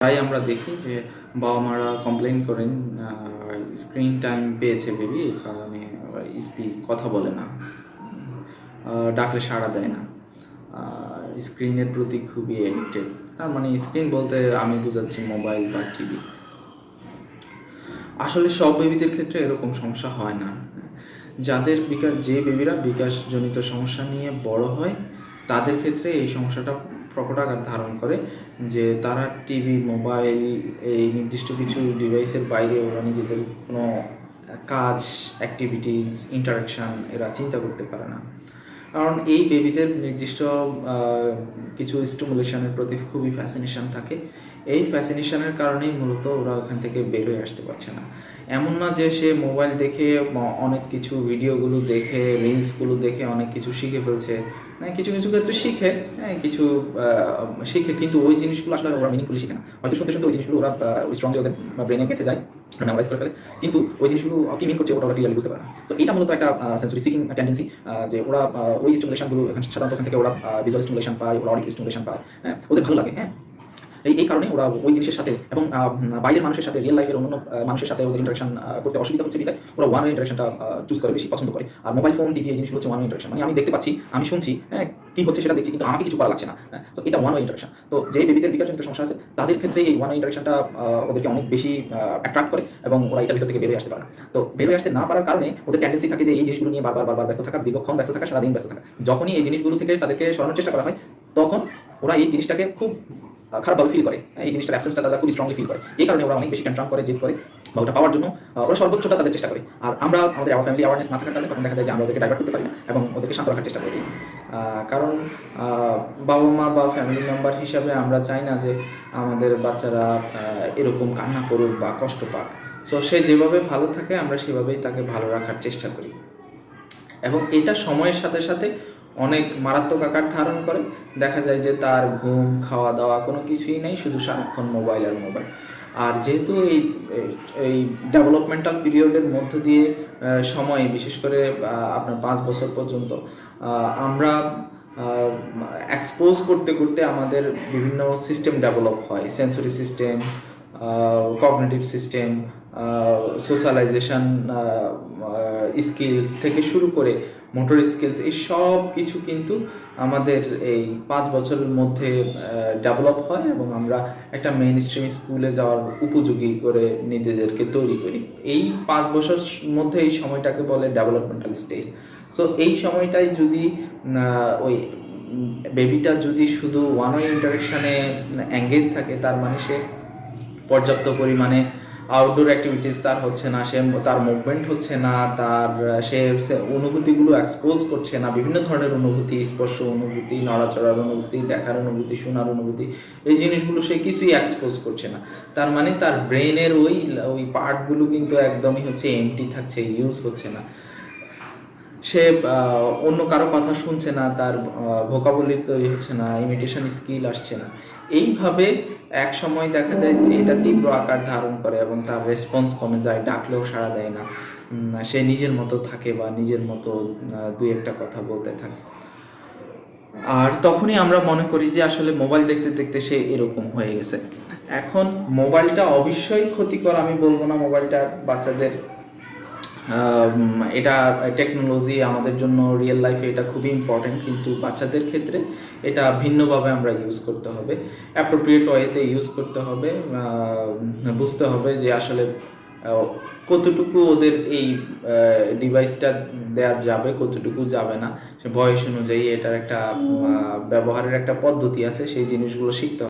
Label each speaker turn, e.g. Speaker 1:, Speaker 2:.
Speaker 1: তাই আমরা দেখি যে বাবা মারা কমপ্লেন করেন স্ক্রিন টাইম পেয়েছে বেবি এই কারণে স্পিক কথা বলে না ডাকলে সাড়া দেয় না স্ক্রিনের প্রতি খুবই এডিক্টেড তার মানে স্ক্রিন বলতে আমি বোঝাচ্ছি মোবাইল বা টিভি আসলে সব বেবিদের ক্ষেত্রে এরকম সমস্যা হয় না। যাদের বিকাশ, যে বেবিরা বিকাশজনিত সমস্যা নিয়ে বড় হয়, তাদের ক্ষেত্রে এই সমস্যাটা প্রকট আকার ধারণ করে যে তারা টিভি, মোবাইল এই নির্দিষ্ট কিছু ডিভাইসের বাইরে ওরা নিজেদের কোনো কাজ অ্যাক্টিভিটিস ইন্টারাকশান এরা চিন্তা করতে পারে না। কারণ এই বেবিদের নির্দিষ্ট কিছু স্টিমুলেশনের প্রতি খুবই ফ্যাসিনেশন থাকে। এই ফ্যাসিনেশনের কারণেই মূলত ওরা ওখান থেকে বের হয়ে আসতে পারছে না। এমন না যে সে মোবাইল দেখে, অনেক কিছু ভিডিওগুলো দেখে রিলসগুলো দেখে অনেক কিছু শিখে ফেলছে। কিছু কিছু ক্ষেত্রে শিখে হ্যাঁ কিছু শিখে, কিন্তু ওই জিনিসগুলো আসলে ওরা মিনিংফুলি শিখে না। হয়তো শুনতে শুনতে ওই জিনিসগুলো ওরা স্ট্রংলি ওদের ব্রেনে গেঁথে যায় মেমোরাইজ করে ফেলে, কিন্তু ওই জিনিসগুলো কি মিন করছে ওটা ওরা ক্লিয়ারলি বুঝতে পারে না। তো এটা মূলত একটা সেন্সরি সিকিং টেন্ডেন্সি যে ওরা ওই স্টিমুলেশনগুলো সাধারণত ওখান থেকে ওরা ভিজুয়াল স্টিমুলেশন পায়, ওরা অডিও স্টিমুলেশন পায় হ্যাঁ ওদের ভালো লাগে হ্যাঁ। এই এই কারণে ওরা ওই জিনিসের সাথে এবং বাইরের মানুষের সাথে রিয়েল লাইফের অন্য মানুষের সাথে ওদের ইন্টারাকশন করতে অসুবিধা হচ্ছে বিধায় ওরা ওয়ান ওয়ে ইন্টারাকশনটা চুজ করে, বেশি পছন্দ করে। আর মোবাইল ফোন টিভি এই জিনিসগুলো হচ্ছে ওয়ান ওয়ে ইন্টারাকশন মানে আমি দেখতে পাচ্ছি, আমি শুনছি হ্যাঁ কি হচ্ছে সেটা দেখছি, কিন্তু আমাকে কিছু করা লাগছে না। তো এটা ওয়ান ওয়ে ইন্টারাকশন তো যে বেবিদের বিকাশজনিত সমস্যা আছে, তাদের ক্ষেত্রে এই ওয়ান ওয়ে ইন্টারাকশনটা ওদেরকে অনেক বেশি অ্যাট্রাক্ট করে এবং ওরা এটার ভিতর থেকে বের হয়ে আসতে পারে না। তো বের হয়ে আসতে না পারার কারণে ওদের টেন্ডেন্সি থাকে যে এই জিনিসগুলো নিয়ে বারবার বারবার ব্যস্ত থাকা, দীর্ঘক্ষণ ব্যস্ত থাকা, সারাদিন ব্যস্ত থাকা। যখনই এই জিনিসগুলো থেকে তাদেরকে সরানোর চেষ্টা করা হয়, তখন ওরা এই জিনিসটাকে খুব খারাপভাবে ফিল করে। হ্যাঁ, এই জিনিসটার অ্যাবসেন্সটা তারা খুব স্ট্রংলি ফিল করে। এই কারণে ওরা অনেক বেশি ট্যান্ট্রাম করে জেদ করে বা ওটা পাওয়ার জন্য ওরা সর্বোচ্চটা তাদের চেষ্টা করে। আর আমরা আমাদের আমার ফ্যামিলি অ্যাওয়ারনেস না থাকার কারণে তখন দেখা যায় যে আমরা ওদেরকে ডাইভার্ট করতে পারি না এবং ওদেরকে শান্ত রাখার চেষ্টা করি। কারণ বাবা মা বা ফ্যামিলি মেম্বার হিসাবে আমরা চাই না যে আমাদের বাচ্চারা এরকম কান্না করুক বা কষ্ট পাক। সো সে যেভাবে ভালো থাকে আমরা সেভাবেই তাকে ভালো রাখার চেষ্টা করি। এবং এটা সময়ের সাথে সাথে অনেক মারাত্মক আকার ধারণ করে। দেখা যায় যে তার ঘুম খাওয়া দাওয়া কোনো কিছুই নেই, শুধু সারাক্ষণ মোবাইল আর মোবাইল আর যেহেতু এই এই ডেভেলপমেন্টাল পিরিয়ডের মধ্য দিয়ে সময়, বিশেষ করে আপনার পাঁচ বছর পর্যন্ত আমরা এক্সপোজ করতে করতে আমাদের বিভিন্ন সিস্টেম ডেভেলপ হয়। Sensory system cognitive system socialization skills থেকে শুরু করে মোটর স্কিলস এই সব কিছু কিন্তু আমাদের এই পাঁচ বছরের মধ্যে ডেভেলপ হয় এবং আমরা একটা মেইন স্ট্রিম স্কুলে যাওয়ার উপযোগী করে নিজেদেরকে তৈরি করি। এই পাঁচ বছর মধ্যে এই সময়টাকে বলে ডেভেলপমেন্টাল স্টেজ সো এই সময়টাই যদি ওই বেবিটা যদি শুধু ওয়ান ওয়ে ইন্টারেকশানে এঙ্গেজ থাকে, তার মানে সে পর্যাপ্ত পরিমাণে আউটডোর অ্যাক্টিভিটিস তার হচ্ছে না, সে তার মুভমেন্ট হচ্ছে না, তার সে অনুভূতিগুলো এক্সপোজ করছে না, বিভিন্ন ধরনের অনুভূতি, স্পর্শ অনুভূতি, নড়াচড়ার অনুভূতি, দেখার অনুভূতি, শোনার অনুভূতি, এই জিনিসগুলো সে কিছুই এক্সপোজ করছে না। তার মানে তার ব্রেনের ওই ওই পার্টগুলো কিন্তু একদমই হচ্ছে এমটি থাকছে ইউজ হচ্ছে না। সে অন্য কারও কথা শুনছে না, তার ভোকাবলি তৈরি হচ্ছে না ইমিটেশন স্কিল আসছে না। এইভাবে এক সময় দেখা যায় যে এটা তীব্র আকার ধারণ করে এবং তার রেসপন্স কমে যায়, ডাকলেও সাড়া দেয় না। সে নিজের মতো থাকে বা নিজের মতো দুই একটা কথা বলতে থাকে। আর তখনই আমরা মনে করি যে আসলে মোবাইল দেখতে দেখতে সে এরকম হয়ে গেছে। এখন মোবাইলটা অবশ্যই ক্ষতিকর, আমি বলব না মোবাইলটা বাচ্চাদের এটা টেকনোলজি আমাদের জন্য রিয়েল লাইফে এটা খুবই ইম্পর্টেন্ট কিন্তু বাচ্চাদের ক্ষেত্রে এটা ভিন্নভাবে আমরা ইউজ করতে হবে। অ্যাপ্রোপ্রিয়েট ওয়েতে ইউজ করতে হবে বুঝতে হবে যে আসলে কতটুকু ওদের এই ডিভাইসটা দেওয়া যাবে কতটুকু যাবে না। সে বয়স অনুযায়ী এটার একটা ব্যবহারের একটা পদ্ধতি আছে সেই জিনিসগুলো শিখতে হবে